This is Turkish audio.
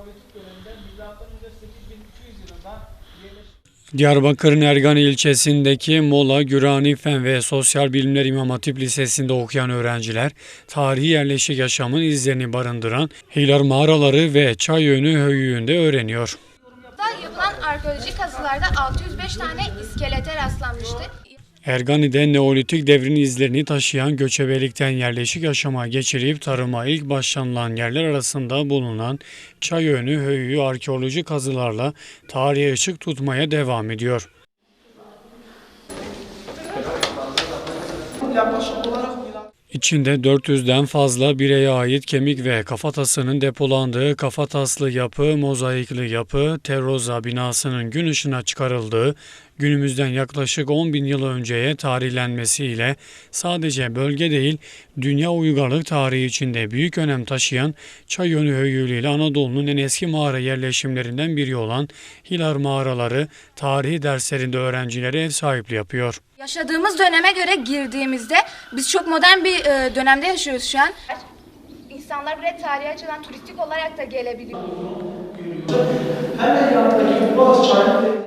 Neolitik döneminde milattan önce 8200 yılında yerleşik Diyarbakır'ın Ergani ilçesindeki Mola, Gürani Fen ve Sosyal Bilimler İmam Hatip Lisesi'nde okuyan öğrenciler, tarihi yerleşik yaşamın izlerini barındıran Hilar mağaraları ve Çayönü höyüğünde öğreniyor. Yapılan arkeolojik kazılarda 605 tane iskelete rastlanmıştı. Ergani'de Neolitik devrin izlerini taşıyan göçebelikten yerleşik yaşama geçirip tarıma ilk başlanılan yerler arasında bulunan Çayönü höyüğü arkeolojik kazılarla tarihe ışık tutmaya devam ediyor. yaklaşık olarak İçinde 400'den fazla bireye ait kemik ve kafatasının depolandığı kafataslı yapı, mozaikli yapı, Terroza binasının gün ışığına çıkarıldığı, günümüzden yaklaşık 10 bin yıl önceye tarihlenmesiyle sadece bölge değil, dünya uygarlık tarihi içinde büyük önem taşıyan Çayönü Höyüğü ile Anadolu'nun en eski mağara yerleşimlerinden biri olan Hilar mağaraları tarihi derslerinde öğrencilere ev sahipliği yapıyor. Yaşadığımız döneme göre girdiğimizde biz çok modern bir e, dönemde yaşıyoruz şu an. İnsanlar buraya tarihi açıdan turistik olarak da gelebiliyor. hemen yanındaki Boğaz çayını